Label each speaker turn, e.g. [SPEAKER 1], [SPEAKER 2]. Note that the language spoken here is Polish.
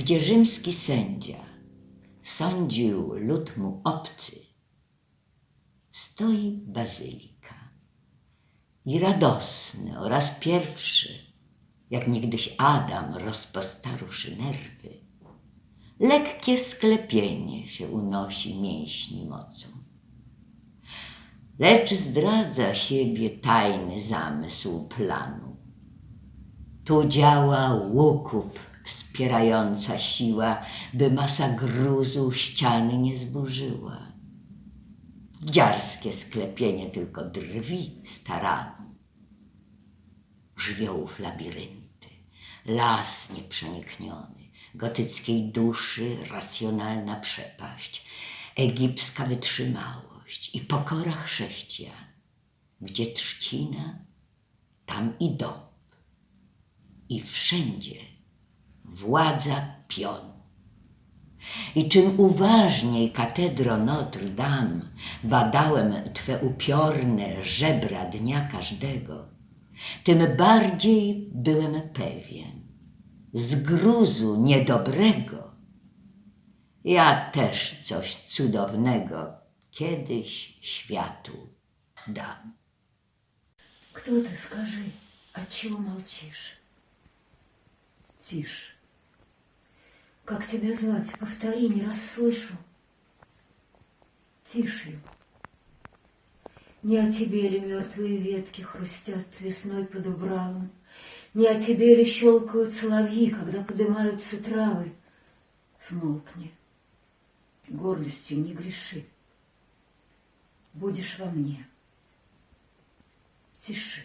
[SPEAKER 1] gdzie rzymski sędzia sądził lud mu obcy, stoi bazylika i radosny oraz pierwszy, jak niegdyś Adam rozpostaruszy nerwy, lekkie sklepienie się unosi mięśni mocą. Lecz zdradza siebie tajny zamysł planu. Tu działa łuków wspierająca siła, by masa gruzu ściany nie zburzyła. Dziarskie sklepienie tylko drwi staranu. Żywiołów labirynty, las nieprzenikniony, gotyckiej duszy racjonalna przepaść, egipska wytrzymałość i pokora chrześcijan. Gdzie trzcina, tam i dąb. I wszędzie władza pionu. I czym uważniej, katedro Notre Dame, badałem Twe upiorne żebra dnia każdego, tym bardziej byłem pewien, z gruzu niedobrego, ja też coś cudownego kiedyś światu dam.
[SPEAKER 2] Кто ты, скажи, отчего молчишь? Тише. Как тебя звать? Повтори, не расслышу. Тише. Не о тебе ли мертвые ветки хрустят весной под убравом? Не о тебе ли щелкают соловьи, когда поднимаются травы? Смолкни. Гордостью не греши. Будешь во мне. Тиши.